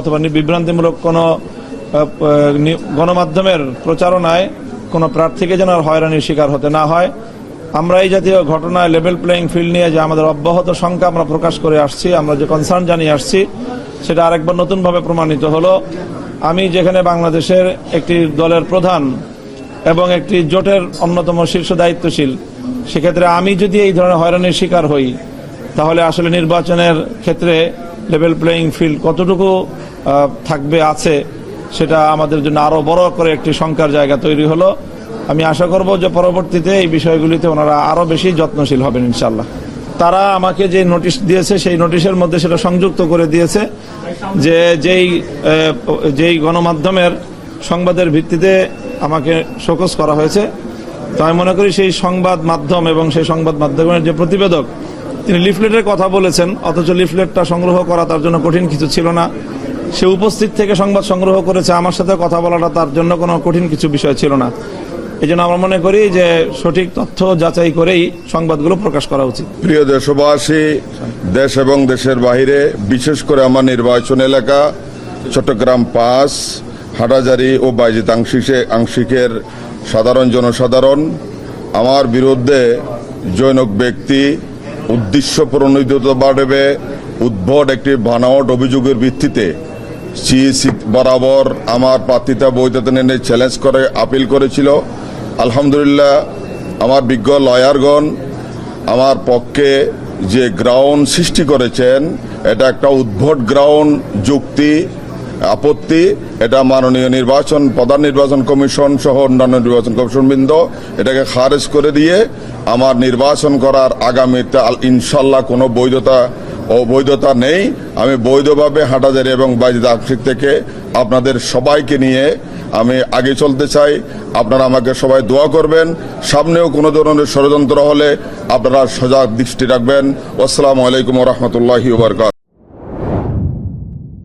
অথবা বিভ্রান্তিমূলক কোনো গণমাধ্যমের প্রচারণায় কোনো প্রার্থীকে যেন আর হয়রানির শিকার হতে না হয়। আমরা এই জাতীয় ঘটনায় লেভেল প্লেয়িং ফিল্ড নিয়ে যে আমাদের অব্যাহত সংখ্যা আমরা প্রকাশ করে আসছি, আমরা যে কনসার্ন জানিয়ে আসছি, সেটা আরেকবার নতুনভাবে প্রমাণিত হলো। আমি যেখানে বাংলাদেশের একটি দলের প্রধান এবং একটি জোটের অন্যতম শীর্ষ দায়িত্বশীল, সেক্ষেত্রে আমি যদি এই ধরনের হয়রানির শিকার হই, তাহলে আসলে নির্বাচনের ক্ষেত্রে লেভেল প্লেয়িং ফিল্ড কতটুকু থাকবে, আছে, সেটা আমাদের জন্য আরও বড় করে একটি শঙ্কার জায়গা তৈরি হলো। আমি আশা করব যে পরবর্তীতে এই বিষয়গুলিতে ওনারা আরও বেশি যত্নশীল হবেন ইনশাল্লাহ তারা আমাকে যে নোটিশ দিয়েছে, সেই নোটিশের মধ্যে সেটা সংযুক্ত করে দিয়েছে যে যেই যেই গণমাধ্যমের সংবাদের ভিত্তিতে আমাকে শোকস করা হয়েছে। তো আমি মনে করি সেই সংবাদ মাধ্যম এবং সেই সংবাদ মাধ্যমের যে প্রতিবেদক তিনি লিফলেটের কথা বলেছেন, অথচ লিফলেটটা সংগ্রহ করা তার জন্য কঠিন কিছু ছিল না। সে উপস্থিত থেকে সংবাদ সংগ্রহ করেছে, আমার সাথে কথা বলাটা তার জন্য কোনো কঠিন কিছু বিষয় ছিল না। এই জন্য আমরা মনে করি যে সঠিক তথ্য যাচাই করেই সংবাদগুলো প্রকাশ করা উচিত। প্রিয় দেশবাসী, দেশ এবং দেশের বাইরে বিশেষ করে আমার নির্বাচন এলাকা, চট্টগ্রাম পাস, হাটাজারি ও বাইজিত আংশিকে আংশিকের সাধারণ জনসাধারণ, আমার বিরুদ্ধে জৈনক ব্যক্তি উদ্দেশ্য প্রণোদিতভাবে উদ্ভট একটি বানাওয়াট অভিযোগের ভিত্তিতে সিএসি বরাবর আমার প্রার্থিতা বৈধতা নিয়ে চ্যালেঞ্জ করে আপিল করেছিল। আলহামদুলিল্লাহ, আমার বিজ্ঞ লয়ারগণ আমার পক্ষে যে গ্রাউন্ড সৃষ্টি করেছেন, এটা একটা উদ্ভট গ্রাউন্ড যুক্তি আপত্তি। এটা মাননীয় নির্বাচন, প্রধান নির্বাচন কমিশন সহ অন্যান্য নির্বাচন কমিশন বৃন্দ, এটাকে খারেজ করে দিয়ে আমার নির্বাচন করার আগামীতে ইনশাল্লাহ কোনো বৈধতা, অবৈধতা নেই। আমি বৈধভাবে হাটাজারি এবং বাইজিদ আংশিক থেকে আপনাদের সবাইকে নিয়ে আমি আগে চলতে চাই। আপনারা আমাকে সবাই দোয়া করবেন। সামনেও কোনো ধরনের ষড়যন্ত্র হলে আপনারা সজাগ দৃষ্টি রাখবেন। আসসালামু আলাইকুম রহমতুল্লাহি ওবরকাত